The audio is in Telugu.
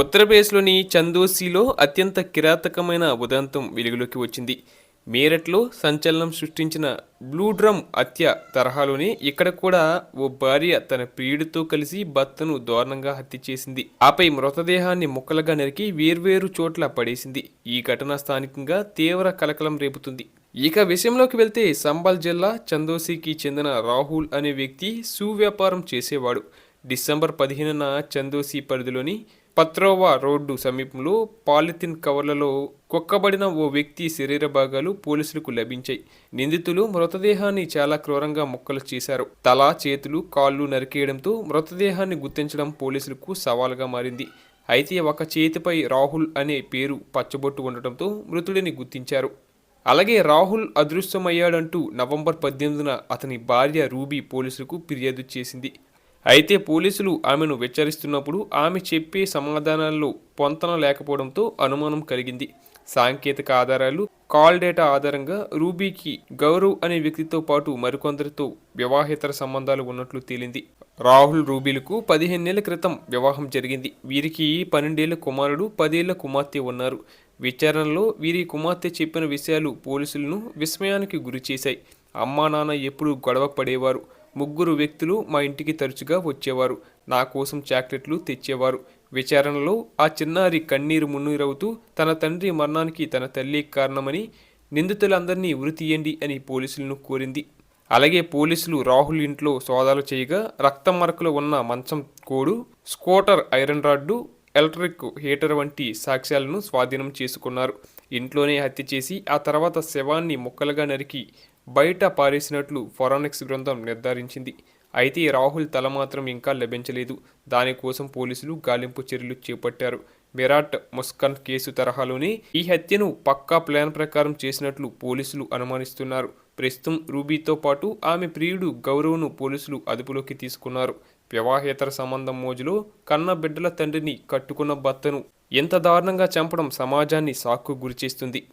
ఉత్తరప్రదేశ్లోని చందోసీలో అత్యంత కిరాతకమైన ఉదంతం వెలుగులోకి వచ్చింది. మేరట్లో సంచలనం సృష్టించిన బ్లూ డ్రమ్ హత్య తరహాలోనే ఇక్కడ కూడా ఓ భార్య తన ప్రియుడితో కలిసి భర్తను దారుణంగా హత్య చేసింది. ఆపై మృతదేహాన్ని ముక్కలుగా నరికి వేర్వేరు చోట్ల పడేసింది. ఈ ఘటన స్థానికంగా తీవ్ర కలకలం రేపుతుంది. ఇక విషయంలోకి వెళ్తే సంబల్ జిల్లా చందోసికి చెందిన రాహుల్ అనే వ్యక్తి సువ్యాపారం చేసేవాడు. డిసెంబర్ పదిహేనున చందోసి పరిధిలోని పత్రోవా రోడ్డు సమీపంలో పాలిథిన్ కవర్లలో కుక్కబడిన ఓ వ్యక్తి శరీర భాగాలు పోలీసులకు లభించాయి. నిందితులు మృతదేహాన్ని చాలా క్రూరంగా ముక్కలు చేశారు. తల చేతులు కాళ్ళు నరికేయడంతో మృతదేహాన్ని గుర్తించడం పోలీసులకు సవాలుగా మారింది. అయితే ఒక చేతిపై రాహుల్ అనే పేరు పచ్చబొట్టు ఉండటంతో మృతుడిని గుర్తించారు. అలాగే రాహుల్ అదృశ్యమయ్యాడంటూ నవంబర్ పద్దెనిమిదిన అతని భార్య రూబీ పోలీసులకు ఫిర్యాదు చేసింది. అయితే పోలీసులు ఆమెను విచారిస్తున్నప్పుడు ఆమె చెప్పే సమాధానాల్లో పొంతన లేకపోవడంతో అనుమానం కలిగింది. సాంకేతిక ఆధారాలు కాల్ డేటా ఆధారంగా రూబీకి గౌరవ్ అనే వ్యక్తితో పాటు మరికొందరితో వివాహేతర సంబంధాలు ఉన్నట్లు తేలింది. రాహుల్ రూబీలకు పదిహేను నెలల క్రితం వివాహం జరిగింది. వీరికి పన్నెండేళ్ళ కుమారుడు పదేళ్ళ కుమార్తె ఉన్నారు. విచారణలో వీరి కుమార్తె చెప్పిన విషయాలు పోలీసులను విస్మయానికి గురిచేశాయి. అమ్మా నాన్న ఎప్పుడూ గొడవ పడేవారు. ముగ్గురు వ్యక్తులు మా ఇంటికి తరచుగా వచ్చేవారు. నా కోసం చాక్లెట్లు తెచ్చేవారు. విచారణలో ఆ చిన్నారి కన్నీరు మున్నీరవుతూ తన తండ్రి మరణానికి తన తల్లి కారణమని నిందితులందరినీ ఉరి తీయండి అని పోలీసులను కోరింది. అలాగే పోలీసులు రాహుల్ ఇంట్లో సోదాలు చేయగా రక్తం మరకలు ఉన్న మంచం code scooter iron rod electric heater వంటి సాక్ష్యాలను స్వాధీనం చేసుకున్నారు. ఇంట్లోనే హత్య చేసి ఆ తర్వాత శవాన్ని ముక్కలుగా నరికి బయట పారేసినట్లు ఫొరానిక్స్ బృందం నిర్ధారించింది. అయితే రాహుల్ తల మాత్రం ఇంకా లభించలేదు. దానికోసం పోలీసులు గాలింపు చర్యలు చేపట్టారు. విరాట్ ముస్కన్ కేసు తరహాలోనే ఈ హత్యను పక్కా ప్లాన్ ప్రకారం చేసినట్లు పోలీసులు అనుమానిస్తున్నారు. ప్రస్తుతం రూబీతో పాటు ఆమె ప్రియుడు గౌరవ్ను పోలీసులు అదుపులోకి తీసుకున్నారు. వివాహేతర సంబంధం మోజులో కన్న బిడ్డల తండ్రిని కట్టుకున్న భర్తను ఎంత దారుణంగా చంపడం సమాజాన్ని సాక్కు గురిచేస్తుంది.